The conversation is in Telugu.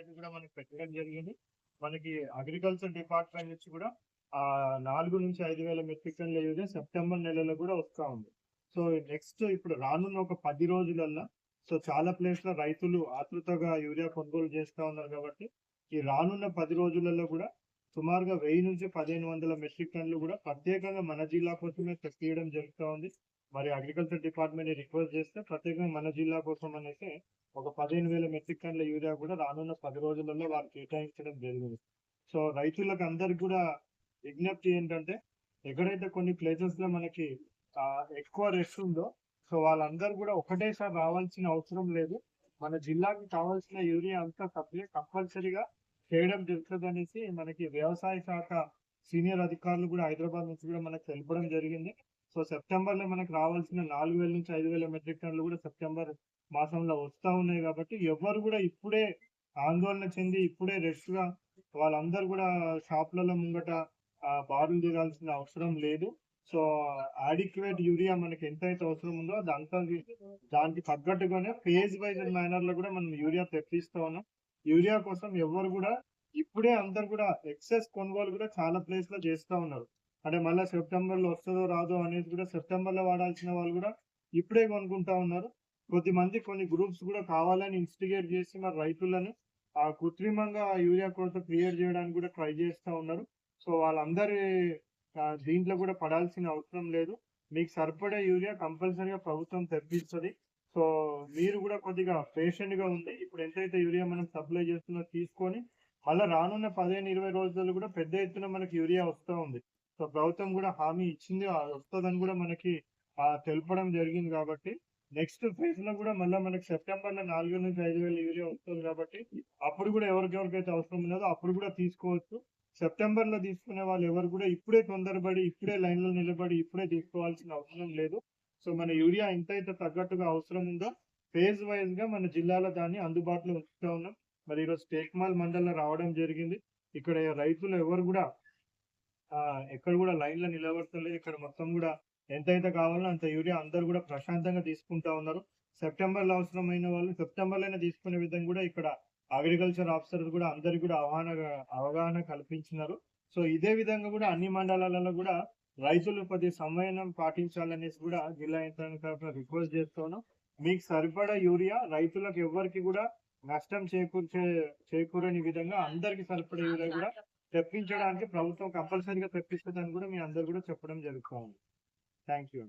అనేది కూడా మనకి పెట్టడం జరిగింది. మనకి అగ్రికల్చర్ డిపార్ట్మెంట్ నుంచి కూడా ఆ నాలుగు నుంచి ఐదు వేల మెట్రిక్ టన్నుల యూరియా సెప్టెంబర్ నెలలో కూడా వస్తా ఉంది. సో నెక్స్ట్ ఇప్పుడు రానున్న ఒక పది రోజులల్లో సో చాలా ప్లేస్లో రైతులు ఆతృతగా యూరియా కొనుగోలు చేస్తూ ఉన్నారు కాబట్టి ఈ రానున్న పది రోజులలో కూడా సుమారుగా వెయ్యి నుంచి పదిహేను వందల మెట్రిక్ టన్లు కూడా ప్రత్యేకంగా మన జిల్లా కోసమే తెప్పియడం జరుగుతూ ఉంది. మరి అగ్రికల్చర్ డిపార్ట్మెంట్ రిక్వెస్ట్ చేస్తే ప్రత్యేకంగా మన జిల్లా కోసం అనేసి ఒక పదిహేను వేల మెట్రిక్ టన్ల యూరియా కూడా రానున్న పది రోజులలో వారు కేటాయించడం జరిగింది. సో రైతులకు అందరికి కూడా విజ్ఞప్తి ఏంటంటే ఎక్కడైతే కొన్ని ప్లేసెస్లో మనకి ఎక్కువ రెస్ట్ ఉందో సో వాళ్ళందరూ కూడా ఒకటేసారి రావాల్సిన అవసరం లేదు. మన జిల్లాకి కావాల్సిన యూరియా అంతా సప్లై కంపల్సరీగా చేయడం జరుగుతుంది అనేసి మనకి వ్యవసాయ శాఖ సీనియర్ అధికారులు కూడా హైదరాబాద్ నుంచి కూడా మనకు తెలపడం జరిగింది. సో సెప్టెంబర్లో మనకు రావాల్సిన నాలుగు వేల నుంచి ఐదు వేల మెట్రిక్ టన్నులు కూడా సెప్టెంబర్ మాసంలో వస్తా ఉన్నాయి కాబట్టి ఎవరు కూడా ఇప్పుడే ఆందోళన చెంది ఇప్పుడే రెస్ట్గా వాళ్ళందరూ కూడా షాప్లలో ముంగట బారులు దిగాల్సిన అవసరం లేదు. సో ఆడిక్యువేట్ యూరియా మనకి ఎంతైతే అవసరం ఉందో అదంతా దానికి తగ్గట్టుగానే ఫేజ్ వైజ్ మేనర్లో కూడా మనం యూరియా తెప్పిస్తా ఉన్నాం. యూరియా కోసం ఎవరు కూడా ఇప్పుడే అందరు కూడా ఎక్సెస్ కొనుగోలు కూడా చాలా ప్లేస్లో చేస్తా ఉన్నారు. అంటే మళ్ళీ సెప్టెంబర్లో వస్తుందో రాదో అనేది కూడా సెప్టెంబర్లో వాడాల్సిన వాళ్ళు కూడా ఇప్పుడే కొనుక్కుంటా ఉన్నారు. కొద్దిమంది కొన్ని గ్రూప్స్ కూడా కావాలని ఇన్స్టిగేట్ చేసి మరి రైతులను ఆ కృత్రిమంగా యూరియా కొరత క్రియేట్ చేయడానికి కూడా ట్రై చేస్తూ ఉన్నారు. సో వాళ్ళందరి దీంట్లో కూడా పడాల్సిన అవసరం లేదు. మీకు సరిపడే యూరియా కంపల్సరీగా ప్రభుత్వం తెప్పిస్తుంది. సో మీరు కూడా కొద్దిగా పేషెంట్గా ఉంది ఇప్పుడు ఎంతైతే యూరియా మనం సప్లై చేస్తున్నా తీసుకొని మళ్ళీ రానున్న పదిహేను ఇరవై రోజుల్లో కూడా పెద్ద ఎత్తున మనకి యూరియా వస్తూ ఉంది. సో ప్రభుత్వం కూడా హామీ ఇచ్చింది వస్తుందని కూడా మనకి తెలపడం జరిగింది కాబట్టి నెక్స్ట్ ఫేజ్లో కూడా మళ్ళీ మనకి సెప్టెంబర్లో నాలుగు నుంచి ఐదు వేల యూరియా వస్తుంది కాబట్టి అప్పుడు కూడా ఎవరికెవరికైతే అవసరం ఉన్నదో అప్పుడు కూడా తీసుకోవచ్చు. సెప్టెంబర్లో తీసుకునే వాళ్ళు ఎవరు కూడా ఇప్పుడే తొందరపడి ఇప్పుడే లైన్లో నిలబడి ఇప్పుడే తీసుకోవాల్సిన అవసరం లేదు. సో మన యూరియా ఎంతైతే తగ్గట్టుగా అవసరం ఉందో ఫేజ్ వైజ్గా మన జిల్లాలో దాన్ని అందుబాటులో ఉంచుతా ఉన్నాం. మరి ఈరోజు టేక్మాల్ మండలం రావడం జరిగింది. ఇక్కడ రైతులు ఎవరు కూడా ఎక్కడ కూడా లైన్లో నిలబడతలేదు. ఇక్కడ మొత్తం కూడా ఎంతైతే కావాలో అంత యూరియా అందరు కూడా ప్రశాంతంగా తీసుకుంటా ఉన్నారు. సెప్టెంబర్లో అవసరమైన వాళ్ళు సెప్టెంబర్లోనే తీసుకునే విధంగా కూడా ఇక్కడ అగ్రికల్చర్ ఆఫీసర్ కూడా అందరికి కూడా అవగాహన అవగాహన కల్పించినారు. సో ఇదే విధంగా కూడా అన్ని మండలాలలో కూడా రైతులు ప్రతి సమయం పాటించాలనేసి కూడా జిల్లా యంత్రాంగ తరఫున రిక్వెస్ట్ చేస్తున్నాం మీకు సరిపడా యూరియా రైతులకు ఎవరికి కూడా నష్టం చేకూర్చే చేకూరని విధంగా అందరికి సరిపడే యూరియా కూడా తెప్పించడానికి ప్రభుత్వం కంపల్సరీగా తెప్పిస్తుందని కూడా మీ అందరు కూడా చెప్పడం జరుగుతుంది థ్యాంక్ యూ